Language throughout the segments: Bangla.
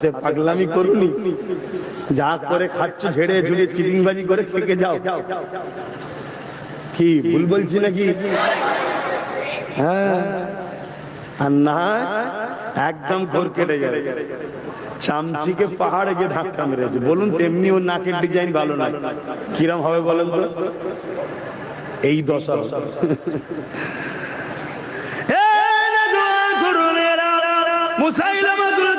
পাগলামি করুনি। যা করে খাচ্ছ, ঝেড়ে ঝুড়ে চিটিংবাজি করে থেকে যাও। কি ভুল বলছি নাকি? হ্যাঁ। আর না, একদম ঘোর কেটে যাবে চামচিকে পাহাড়ে গিয়ে ধাক্কা মেরেছে। বলুন তেমনি ওর নাকের ডিজাইন ভালো নয়। কিরম হবে বলেন তো? এই দশা না মুসাইলামাতুল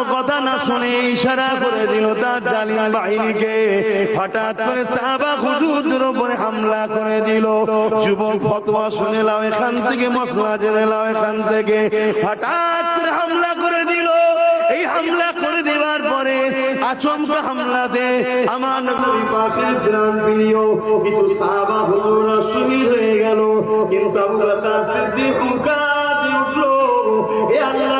কোন কথা না শুনে ইশারা করে দিল তার জালিম বাহিনীকে। হঠাৎ করে সাহাবা হুজুরদের উপরে হামলা করে দিল। যুবক ফতোয়া শুনে লাও, এখান থেকে মশলা জেনে লাও, এখান থেকে। হঠাৎ করে হামলা করে দিল। এই হামলা করে দেওয়ার পরে আচমকা হামলাতে আমার নবী পাকের প্রাণ প্রিয় কিছু সাহাবা হুজুররা শহীদ হয়ে গেল। কিন্তু আবু বকর সিদ্দিক উঠল, এ আল্লাহর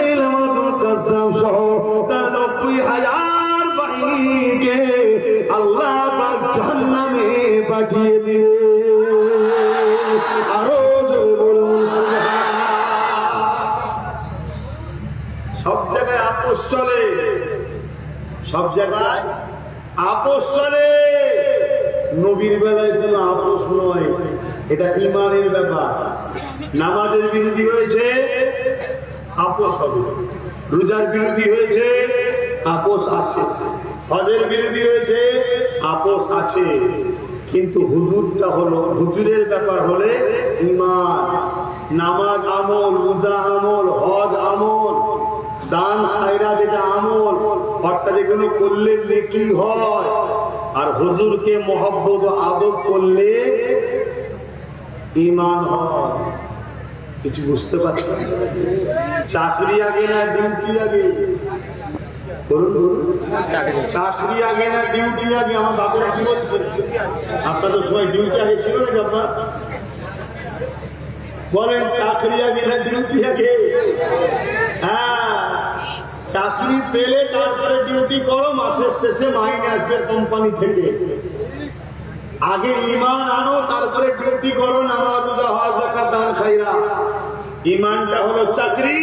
পাঠিয়ে দিলে। আরও বলুন সব জায়গায় আপোষ চলে। সব জায়গায় আপোষ চলে। নবীর বেলায় কোনো আপোষ নয়, এটা ইমানের ব্যাপার। নামাজের বিরোধী হয়েছে আপোষ হবে। রোজার বিরোধী হয়েছে আপোষ আছে। হজের বিরোধী হয়েছে আপোষ আছে। কিন্তু হুজুরটা হলো, হুজুরের ব্যাপার হলে ইমান নামাজ আমল, রোজা আমল, হজ আমল, দান খায়রা যেটা আমল, অর্থাৎ এগুলো করলে নেকি হয়। আর হুজুরকে মহব্বত আদব করলে ইমান হয়। কিছু বুঝতে পারছেন? চাকরি আগে না ডিউটি আগে? চাকরি। আগে না ডিউটি আগে আমার বাপেরা কি বলছে? আপনাদের সময় ডিউটি আগে ছিল নাকি আপনার? বলেন চাকরি আগে না ডিউটি আগে? হ্যাঁ। চাকরি পেলে তারপরে ডিউটি করো মাসের শেষে মাইনে আসবে কোম্পানি থেকে। আগে ইমান আনো তারপরে ডিউটি করো নামাজ রোজা হজ জাকাত দান খাইরা। ইমানটা হলো চাকরি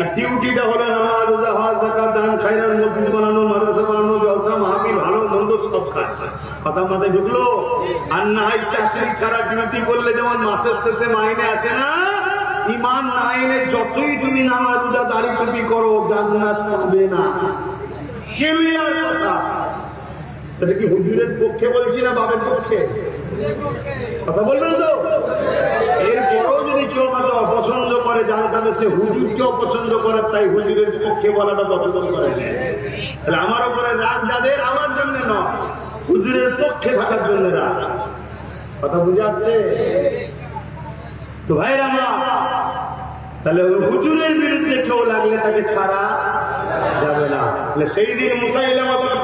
আর ডিউটিটা হলো নামাজ রোজা হজ জাকাত দান খাইরা মসজিদ বানানো মাদ্রাসা বানানো জলসা মাহফিল ভালো মন্দ সব কাজ কথা মাথায় ঢুকলো? আর না চাকরি ছাড়া ডিউটি করলে যেমন মাসের শেষে মাইনে আসে না ইমান যতই তুমি টুপি করো, জান্নাত পাবে না। হুজুরের পক্ষে বলছি না বাবের পক্ষে? কথা বলবেন তো? এরপরেও যদি কেউ আমাকে অপছন্দ করে জানতে হবে সে হুজুরকে অপছন্দ করে, তাই হুজুরের পক্ষে বলাটা পছন্দ করে। তাহলে আমার উপরে রাগ যাদের, আমার জন্য নয়। হুজুরের পক্ষে থাকার জন্য কথা বুঝে আসছে? তো ভাই রামা তাহলে হুজুরের বিরুদ্ধে কেউ লাগলে তাকে ছাড়া যাবে না। সেই দিন মুসাইলামাতুল